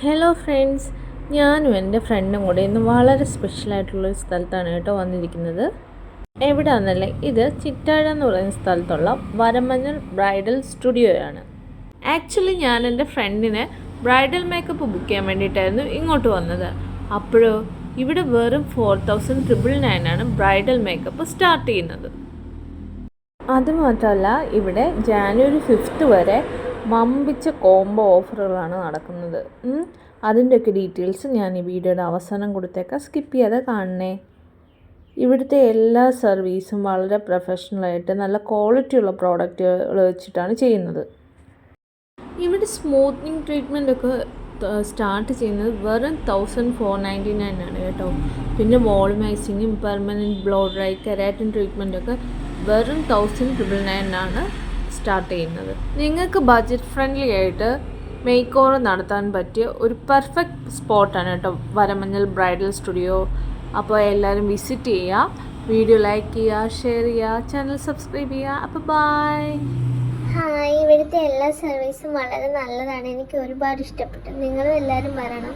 Hello friends ഞാനും എന്റെ ഫ്രണ്ടും കൂടെ ഇന്ന് വളരെ സ്പെഷ്യലായിട്ടുള്ളൊരു സ്ഥലത്താണ് കേട്ടോ വന്നിരിക്കുന്നത്. എവിടെയാണെന്നല്ലേ ഇത് ചിറ്റാഴ എന്ന് പറയുന്ന സ്ഥലത്തുള്ള വരമഞ്ഞൽ ബ്രൈഡൽ സ്റ്റുഡിയോയാണ്. ആക്ച്വലി ഞാൻ എന്റെ ഫ്രണ്ടിനെ ബ്രൈഡൽ മേക്കപ്പ് ബുക്ക് ചെയ്യാൻ വേണ്ടിയിട്ടായിരുന്നു ഇങ്ങോട്ട് വന്നത്. അപ്പോഴോ ഇവിടെ വെറും ഫോർ തൗസൻഡ് ട്രിപ്പിൾ നയനാണ് ബ്രൈഡൽ മേക്കപ്പ് സ്റ്റാർട്ട് ചെയ്യുന്നത്. അതുമാത്രമല്ല ഇവിടെ ജാനുവരി ഫിഫ്ത്ത് വരെ വമ്പിച്ച കോംബോ ഓഫറുകളാണ് നടക്കുന്നത്. അതിന്റെയൊക്കെ ഡീറ്റെയിൽസ് ഞാൻ ഈ വീഡിയോയുടെ അവസാനം കൊടുത്തേക്കാം. സ്കിപ്പ് ചെയ്യാതെ കാണണേ. ഇവിടുത്തെ എല്ലാ സർവീസും വളരെ പ്രൊഫഷണലായിട്ട് നല്ല ക്വാളിറ്റിയുള്ള പ്രോഡക്റ്റുകൾ വെച്ചിട്ടാണ് ചെയ്യുന്നത്. ഇവിടെ സ്മൂത്തനിങ് ട്രീറ്റ്മെന്റ് ഒക്കെ സ്റ്റാർട്ട് ചെയ്യുന്നത് വെറും തൗസൻഡ് ഫോർ നയന്റി നയൻ ആണ് കേട്ടോ. പിന്നെ വോൾമൈസിങ്ങും പെർമനന്റ് ബ്ലോ ഡ്രൈ കെരാറ്റിൻ ട്രീറ്റ്മെന്റൊക്കെ വെറും തൗസൻഡ് ട്രിപ്പിൾ നയൻ ആണ്. സ്റ്റാർട്ട് ചെയ്യുന്നത്. നിങ്ങൾക്ക് ബഡ്ജറ്റ് ഫ്രണ്ട്ലി ആയിട്ട് മേക്ക് ഓവർ നടത്താൻ പറ്റിയ ഒരു പെർഫെക്റ്റ് സ്പോട്ടാണ് കേട്ടോ. വരമഞ്ഞൽ ബ്രൈഡൽ സ്റ്റുഡിയോ അപ്പോൾ എല്ലാവരും വിസിറ്റ് ചെയ്യുക. വീഡിയോ ലൈക്ക് ചെയ്യുക ഷെയർ ചെയ്യുക ചാനൽ സബ്സ്ക്രൈബ് ചെയ്യുക. അപ്പോൾ ബൈ ഹായ് ഇവിടുത്തെ എല്ലാ സർവീസും വളരെ നല്ലതാണ്. എനിക്ക് ഒരുപാട് ഇഷ്ടപ്പെട്ടു. നിങ്ങളും എല്ലാവരും വരണം.